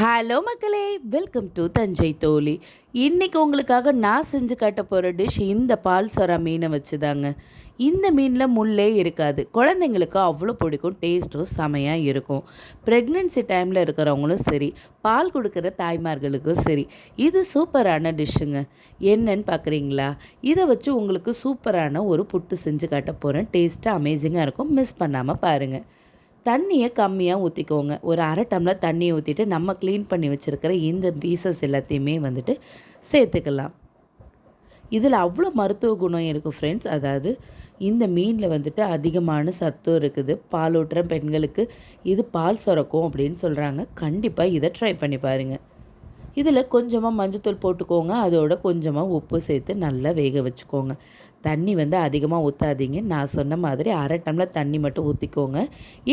Hello மக்களே. Welcome to Thanjai தோழி. இன்றைக்கி உங்களுக்காக நான் செஞ்சு காட்ட போகிற டிஷ் இந்த பால் சொரா மீனை வச்சு தாங்க இந்த மீனில் முள்ளே இருக்காது. குழந்தைங்களுக்கு அவ்வளோ பிடிக்கும் டேஸ்ட்டும் செமையாக இருக்கும். ப்ரெக்னென்சி டைமில் இருக்கிறவங்களும் சரி பால் கொடுக்குற தாய்மார்களுக்கும் சரி இது சூப்பரான டிஷ்ஷுங்க என்னன்னு பார்க்குறீங்களா இதை வச்சு உங்களுக்கு சூப்பரான ஒரு புட்டு செஞ்சு காட்ட போகிறேன் டேஸ்ட்டு அமேசிங்காக இருக்கும். மிஸ் பண்ணாமல் பாருங்கள் தண்ணியை கம்மியாக ஊற்றிக்கோங்க ஒரு அரை டம்ளர் தண்ணியை ஊற்றிட்டு நம்ம க்ளீன் பண்ணி வச்சுருக்கிற இந்த பீசஸ் எல்லாத்தையுமே வந்துட்டு சேர்த்துக்கலாம். இதில் அவ்வளோ மருத்துவ குணம் இருக்குது ஃப்ரெண்ட்ஸ் அதாவது இந்த மீனில் வந்துட்டு அதிகமான சத்தும் இருக்குது. பாலூட்டுற பெண்களுக்கு இது பால் சுரக்கும் அப்படின்னு சொல்கிறாங்க கண்டிப்பாக இதை ட்ரை பண்ணி பாருங்கள் இதில் கொஞ்சமாக மஞ்சத்தூள் போட்டுக்கோங்க. அதோட கொஞ்சமாக உப்பு சேர்த்து நல்லா வேக வச்சுக்கோங்க. தண்ணி வந்து அதிகமாக ஊற்றாதீங்க நான் சொன்ன மாதிரி அரை டம்ளர் தண்ணி மட்டும் ஊற்றிக்கோங்க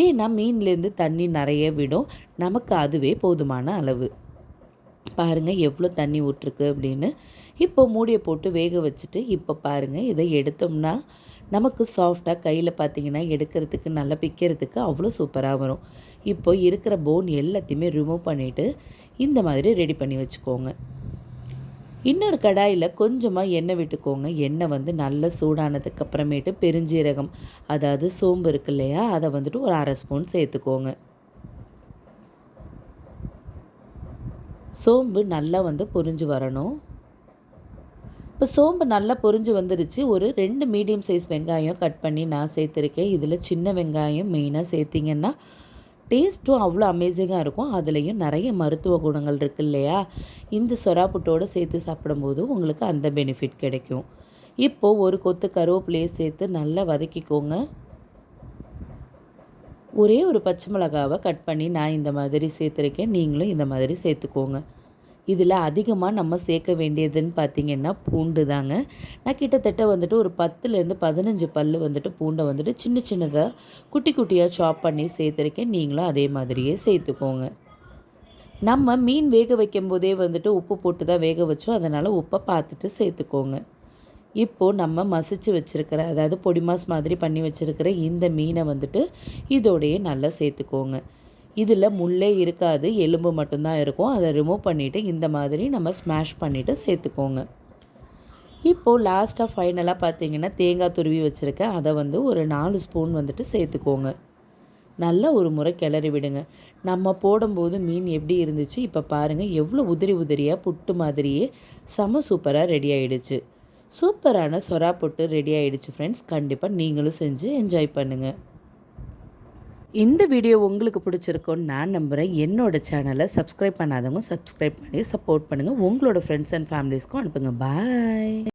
ஏன்னா மீன்லேருந்து தண்ணி நிறைய விடும். நமக்கு அதுவே போதுமான அளவு. பாருங்கள் எவ்வளோ தண்ணி விட்ருக்கு அப்படின்னு. இப்போ மூடியை போட்டு வேக வச்சுட்டு இப்போ பாருங்கள் இதை எடுத்தோம்னா நமக்கு சாஃப்டாக கையில் பார்த்தீங்கன்னா எடுக்கிறதுக்கு நல்லா பிக்கிறதுக்கு அவ்வளோ சூப்பராக வரும். இப்போ இருக்கிற போன் எல்லாத்தையுமே ரிமூவ் பண்ணிவிட்டு இந்த மாதிரி ரெடி பண்ணி வச்சுக்கோங்க. இன்னொரு கடாயில் கொஞ்சமாக எண்ணெய் விட்டுக்கோங்க. எண்ணெய் வந்து நல்ல சூடானதுக்கு அப்புறமேட்டு பெருஞ்சீரகம் அதாவது சோம்பு இருக்கு இல்லையா அதை வந்துட்டு ஒரு அரை ஸ்பூன் சேர்த்துக்கோங்க. சோம்பு நல்லா வந்து பொரிஞ்சு வரணும். இப்போ சோம்பு நல்லா பொரிஞ்சு வந்துருச்சு. ஒரு ரெண்டு மீடியம் சைஸ் வெங்காயம் கட் பண்ணி நான் சேர்த்துருக்கேன். இதில் சின்ன வெங்காயம் மெயினாக சேர்த்திங்கன்னா டேஸ்ட்டும் அவ்வளோ அமேசிங்காக இருக்கும். அதுலேயும் நிறைய மருத்துவ குணங்கள் இருக்குது இல்லையா? இந்த சொராப்புட்டோடு சேர்த்து சாப்பிடும்போது உங்களுக்கு அந்த பெனிஃபிட் கிடைக்கும். இப்போது ஒரு கொத்து கருவேப்பிலையை சேர்த்து நல்லா வதக்கிக்கோங்க. ஒரே ஒரு பச்சை மிளகாவை கட் பண்ணி நான் இந்த மாதிரி சேர்த்துருக்கேன். நீங்களும் இந்த மாதிரி சேர்த்துக்கோங்க. இதில் அதிகமாக நம்ம சேர்க்க வேண்டியதுன்னு பார்த்திங்கன்னா பூண்டு தாங்க. நான் கிட்டத்தட்ட வந்துட்டு ஒரு பத்துலேருந்து பதினஞ்சு பல் வந்துட்டு பூண்டை வந்துட்டு சின்ன சின்னதாக குட்டி குட்டியாக சாப் பண்ணி சேர்த்துருக்கேன். நீங்களும் அதே மாதிரியே சேர்த்துக்கோங்க. நம்ம மீன் வேக வைக்கும் போதே வந்துட்டு உப்பு போட்டு தான் வேக வச்சோம். அதனால் உப்பை பார்த்துட்டு சேர்த்துக்கோங்க. இப்போது நம்ம மசிச்சு வச்சுருக்கிற அதாவது பொடி மாஸ் மாதிரி பண்ணி வச்சுருக்கிற இந்த மீனை வந்துட்டு இதோடையே நல்லா சேர்த்துக்கோங்க. இதில் முள்ளே இருக்காது எலும்பு மட்டும்தான் இருக்கும். அதை ரிமூவ் பண்ணிவிட்டு இந்த மாதிரி நம்ம ஸ்மாஷ் பண்ணிவிட்டு சேர்த்துக்கோங்க. இப்போது லாஸ்ட்டாக ஃபைனலாக பார்த்தீங்கன்னா தேங்காய் துருவி வச்சுருக்கேன். அதை வந்து ஒரு நாலு ஸ்பூன் வந்துட்டு சேர்த்துக்கோங்க. நல்லா ஒரு முறை கிளறி விடுங்க. நம்ம போடும்போது மீன் எப்படி இருந்துச்சு? இப்போ பாருங்கள் எவ்வளோ உதிரி உதிரியாக புட்டு மாதிரியே செம சூப்பராக ரெடி ஆகிடுச்சு சூப்பரான சொரா புட்டு ரெடி ஆகிடுச்சு ஃப்ரெண்ட்ஸ் கண்டிப்பாக நீங்களும் செஞ்சு என்ஜாய் பண்ணுங்கள் இந்த வீடியோ உங்களுக்கு பிடிச்சிருக்கோன்னு நான் நம்புகிறேன் என்னோடய சேனலை சப்ஸ்கிரைப் பண்ணாதவங்க சப்ஸ்கிரைப் பண்ணி சப்போர்ட் பண்ணுங்கள் உங்களோட ஃப்ரெண்ட்ஸ் அண்ட் ஃபேமிலிஸ்க்கும் அனுப்புங்க. பாய்